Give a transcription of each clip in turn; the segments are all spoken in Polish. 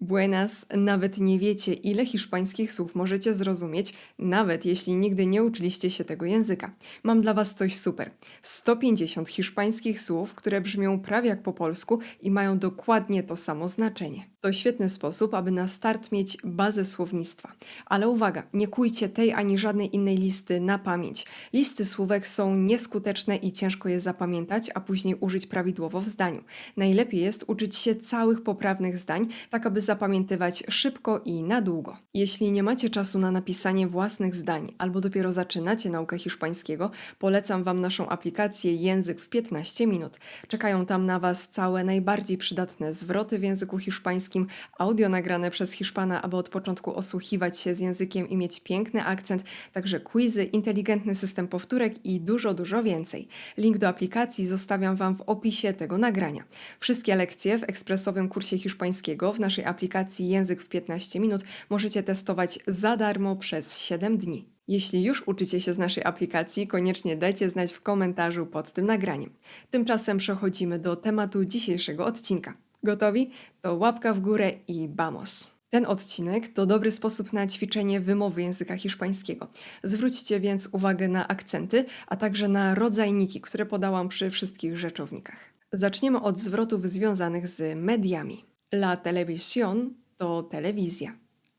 Buenas, nawet nie wiecie, ile hiszpańskich słów możecie zrozumieć, nawet jeśli nigdy nie uczyliście się tego języka. Mam dla Was coś super. 150 hiszpańskich słów, które brzmią prawie jak po polsku i mają dokładnie to samo znaczenie. To świetny sposób, aby na start mieć bazę słownictwa. Ale uwaga, nie kujcie tej ani żadnej innej listy na pamięć. Listy słówek są nieskuteczne i ciężko je zapamiętać, a później użyć prawidłowo w zdaniu. Najlepiej jest uczyć się całych poprawnych zdań, tak aby zapamiętywać szybko i na długo. Jeśli nie macie czasu na napisanie własnych zdań albo dopiero zaczynacie naukę hiszpańskiego, polecam Wam naszą aplikację Język w 15 minut. Czekają tam na Was całe najbardziej przydatne zwroty w języku hiszpańskim, audio nagrane przez Hiszpana, aby od początku osłuchiwać się z językiem i mieć piękny akcent, także quizy, inteligentny system powtórek i dużo, dużo więcej. Link do aplikacji zostawiam Wam w opisie tego nagrania. Wszystkie lekcje w ekspresowym kursie hiszpańskiego w naszej aplikacji Język w 15 minut możecie testować za darmo przez 7 dni. Jeśli już uczycie się z naszej aplikacji, koniecznie dajcie znać w komentarzu pod tym nagraniem. Tymczasem przechodzimy do tematu dzisiejszego odcinka. Gotowi? To łapka w górę i vamos! Ten odcinek to dobry sposób na ćwiczenie wymowy języka hiszpańskiego. Zwróćcie więc uwagę na akcenty, a także na rodzajniki, które podałam przy wszystkich rzeczownikach. Zaczniemy od zwrotów związanych z mediami. La televisión to telewizja.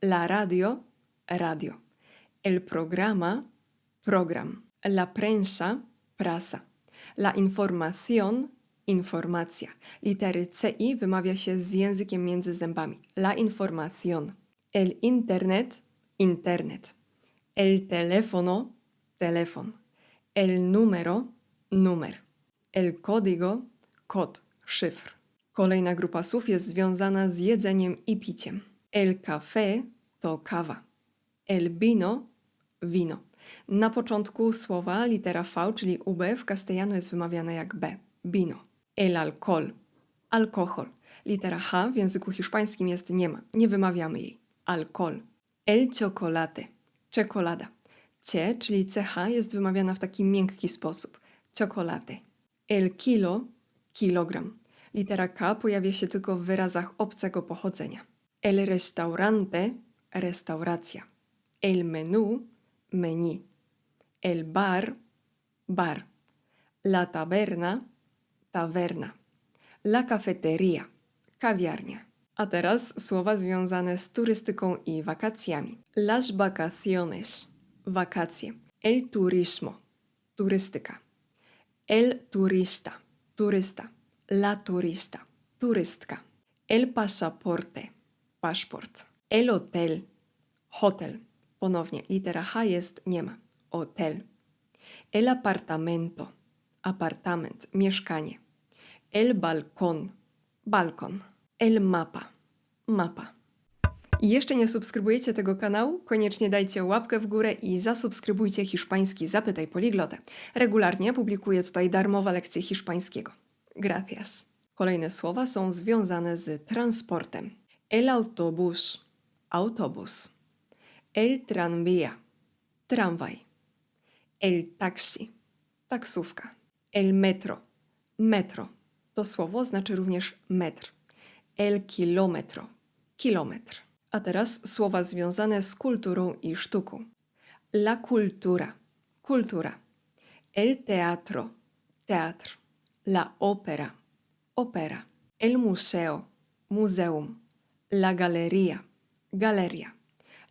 La radio radio. El programa program. La prensa prasa. La información informacja. Litery CI wymawia się z językiem między zębami. La información. El internet internet. El teléfono telefon. El número numer. El código kod, szyfr. Kolejna grupa słów jest związana z jedzeniem i piciem. El café to kawa. El vino wino. Na początku słowa litera V, czyli UB w castellano jest wymawiana jak B. Vino. El alcohol. Alkohol. Litera H w języku hiszpańskim jest nie ma. Nie wymawiamy jej. Alkohol. El chocolate. Czekolada. C, czyli CH jest wymawiana w taki miękki sposób. Chocolate. El kilo. Kilogram. Litera K pojawia się tylko w wyrazach obcego pochodzenia. El restaurante. Restauracja. El menú. Menu. El bar. Bar. La taberna tawerna. La cafeteria, kawiarnia. A teraz słowa związane z turystyką i wakacjami. Las vacaciones, wakacje. El turismo, turystyka. El turista, turysta. La turista, turystka. El pasaporte, paszport. El hotel, hotel. Ponownie, litera H jest nie ma. Hotel. El apartamento, apartament, mieszkanie. El balcón, balkon. El mapa, mapa. I jeszcze nie subskrybujecie tego kanału? Koniecznie dajcie łapkę w górę i zasubskrybujcie hiszpański Zapytaj Poliglotę. Regularnie publikuję tutaj darmowe lekcje hiszpańskiego. Gracias. Kolejne słowa są związane z transportem. El autobus, autobus. El tranvía, tramwaj. El taxi, taksówka. El metro, metro. To słowo znaczy również metr. El kilometro, kilometr. A teraz słowa związane z kulturą i sztuką. La cultura, kultura. El teatro, teatr. La opera, opera. El museo, muzeum. La galeria, galeria.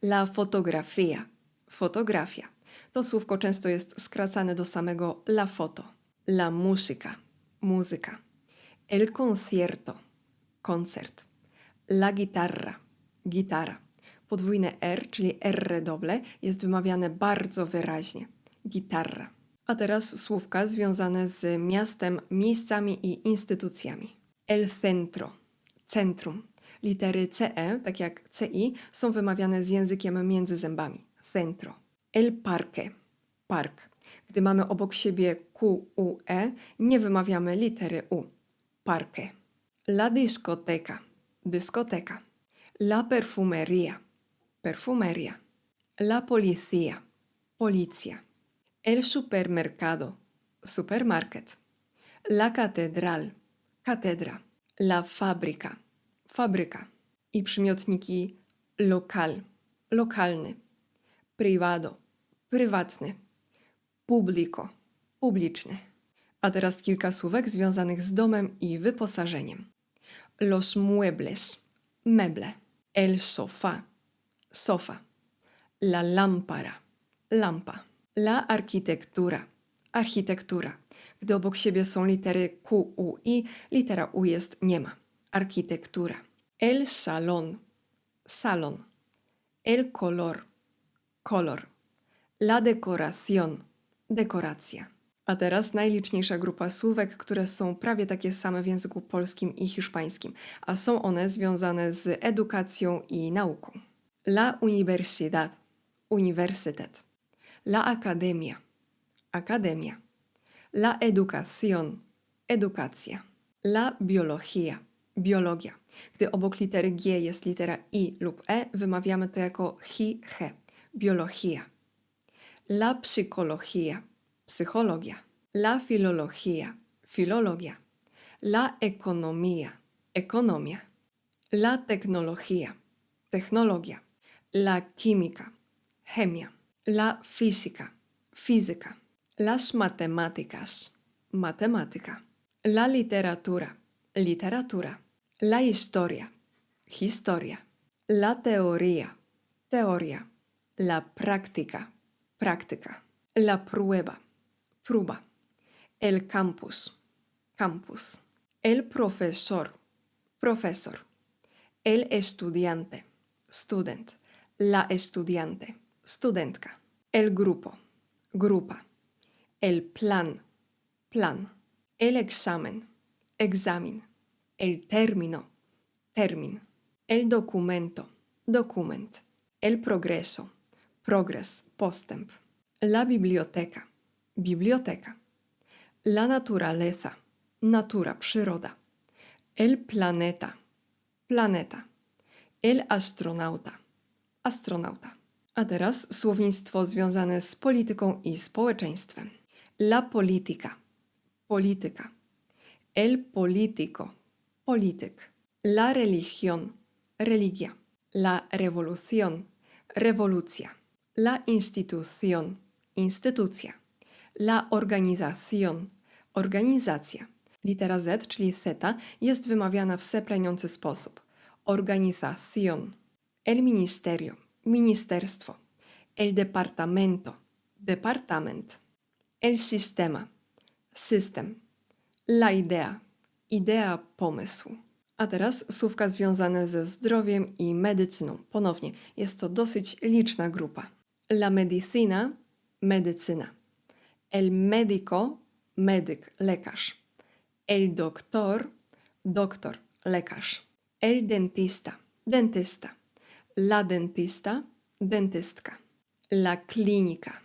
La fotografia, fotografia. To słówko często jest skracane do samego la foto. La música, muzyka. El concierto, koncert. La guitarra, gitara. Podwójne R, czyli R doble, jest wymawiane bardzo wyraźnie. Gitarra. A teraz słówka związane z miastem, miejscami i instytucjami. El centro, centrum. Litery CE, tak jak CI, są wymawiane z językiem między zębami. Centro. El parque, park. Gdy mamy obok siebie Q, U, E, nie wymawiamy litery U. Parque. La discoteca, dyskoteka. La perfumeria, perfumeria. La policía, policja. El supermercado, supermarket. La catedral, katedra. La fábrica, fabryka. i przymiotniki lokal, lokalny, privado, prywatny, publico, publiczny. A teraz kilka słówek związanych z domem i wyposażeniem. Los muebles, meble. El sofá, sofa. La lámpara, lampa. La architektura, architektura. Gdy obok siebie są litery Q, U, I, litera U jest nie ma. Architektura. El salón, salon. El color, kolor. La decoración, dekoracja. A teraz najliczniejsza grupa słówek, które są prawie takie same w języku polskim i hiszpańskim, a są one związane z edukacją i nauką. La universidad, uniwersytet. La academia, akademia. La educación, edukacja. La biología, biologia. Gdy obok litery G jest litera I lub E, wymawiamy to jako hi, he. Biologia. La psychología, psychologia. La filología, filologia. La economía, ekonomia. La tecnología, technologia. La química, chemia. La física, fizyka. Las matemáticas, matematyka. La literatura, literatura. La historia, historia. La teoría, teoria. La práctica, práctica. La prueba, próba. El campus, campus. El profesor, profesor. El estudiante, student. La estudiante, studentka. El grupo, grupa. El plan, plan. El examen, egzamin. El término, termin. El documento, dokument. El progreso, progres, postęp. La biblioteca, biblioteka. La naturaleza, natura, przyroda. El planeta, planeta. El astronauta, astronauta. A teraz słownictwo związane z polityką i społeczeństwem. La politica, polityka. El político, polityk. La religión, religia. La revolución, rewolucja. La institución, instytucja. La organización, organizacja. Litera Z, czyli theta, jest wymawiana w sepleniący sposób. Organización. El ministerio, ministerstwo. El departamento, departament. El sistema, system. La idea, idea, pomysł. A teraz słówka związane ze zdrowiem i medycyną. Ponownie, jest to dosyć liczna grupa. La medicina, medycyna. El médico, medyk, lekarz. El doctor, doktor, lekarz. El dentista, dentysta. La dentista, dentystka. La clínica,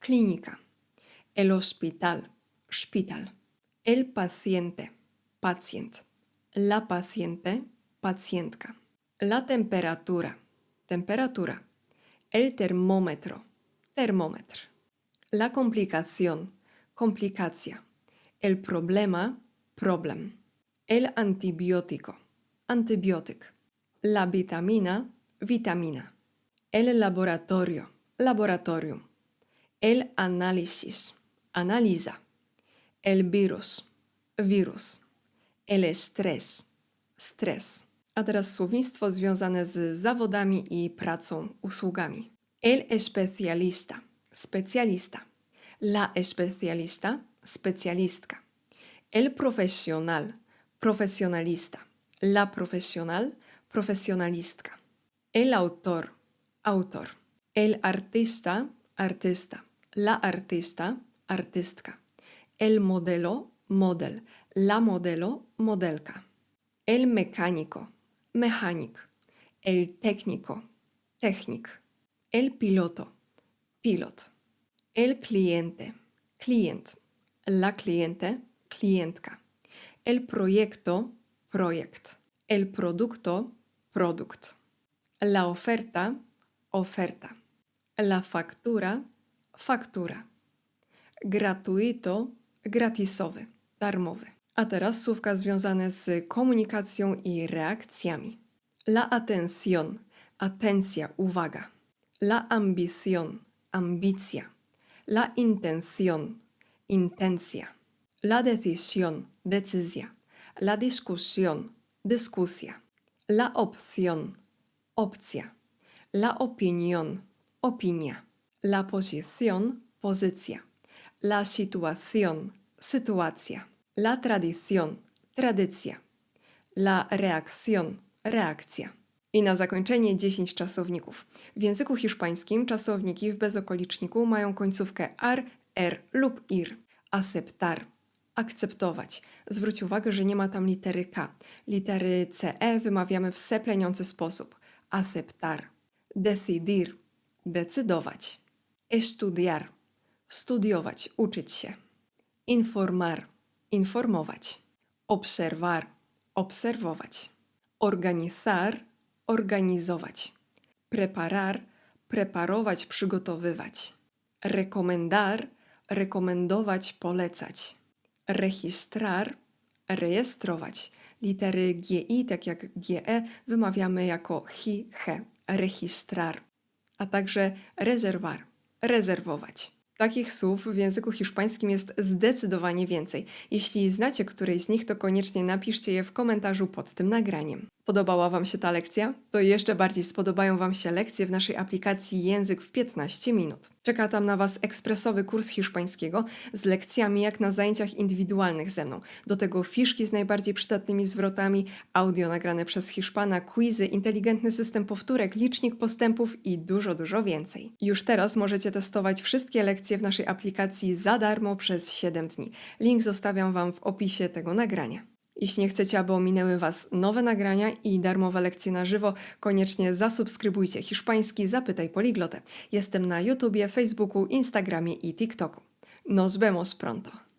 klinika. El hospital, szpital. El paciente, pacjent. La paciente, pacjentka. La temperatura, temperatura. El termómetro, termómetr. La complicación, komplikacja. El problema, problem. El antibiótico, antybiotyk. La vitamina, vitamina. El laboratorio, laboratorium. El análisis, analiza. El virus, wirus. El estrés, stres. A teraz słownictwo związane z zawodami i pracą, usługami. El especialista, specjalista. La especialista, specjalistka. El profesional, profesjonalista. La profesional, profesjonalistka. El autor, autor. El artista, artysta. La artysta, artystka. El modelo, model. La modelo, modelka. El mecánico, mechanik. El técnico, technik. El piloto, pilot. El cliente, klient. La cliente, klientka. El proyecto, projekt. El producto, produkt. La oferta, oferta. La factura, faktura. Gratuito, gratisowy, darmowy. A teraz słówka związane z komunikacją i reakcjami. La atención, atencja, uwaga. La ambición, ambicja. La intención, intencja. La decisión, decyzja. La discusión, dyskusja. La opción, opcja. La opinión, opinia. La posición, pozycja. La situación, sytuacja. La tradición, tradycja. La reacción, reakcja. I na zakończenie 10 czasowników. W języku hiszpańskim czasowniki w bezokoliczniku mają końcówkę ar, er lub ir. Aceptar. Akceptować. Zwróć uwagę, że nie ma tam litery K. Litery CE wymawiamy w sepleniący sposób. Aceptar. Decidir. Decydować. Estudiar. Studiować, uczyć się. Informar. Informować. Observar. Obserwować. Organizar. Organizować. Preparar. Preparować, przygotowywać. Rekomendar. Rekomendować, polecać. Registrar. Rejestrować. Litery GI, tak jak GE, wymawiamy jako hi, he. Registrar. A także rezerwar. Rezerwować. Takich słów w języku hiszpańskim jest zdecydowanie więcej. Jeśli znacie któreś z nich, to koniecznie napiszcie je w komentarzu pod tym nagraniem. Podobała Wam się ta lekcja? To jeszcze bardziej spodobają Wam się lekcje w naszej aplikacji Język w 15 minut. Czeka tam na Was ekspresowy kurs hiszpańskiego z lekcjami jak na zajęciach indywidualnych ze mną. Do tego fiszki z najbardziej przydatnymi zwrotami, audio nagrane przez Hiszpana, quizy, inteligentny system powtórek, licznik postępów i dużo, dużo więcej. Już teraz możecie testować wszystkie lekcje w naszej aplikacji za darmo przez 7 dni. Link zostawiam Wam w opisie tego nagrania. Jeśli nie chcecie, aby ominęły Was nowe nagrania i darmowe lekcje na żywo, koniecznie zasubskrybujcie hiszpański Zapytaj Poliglotę. Jestem na YouTubie, Facebooku, Instagramie i TikToku. Nos vemos pronto.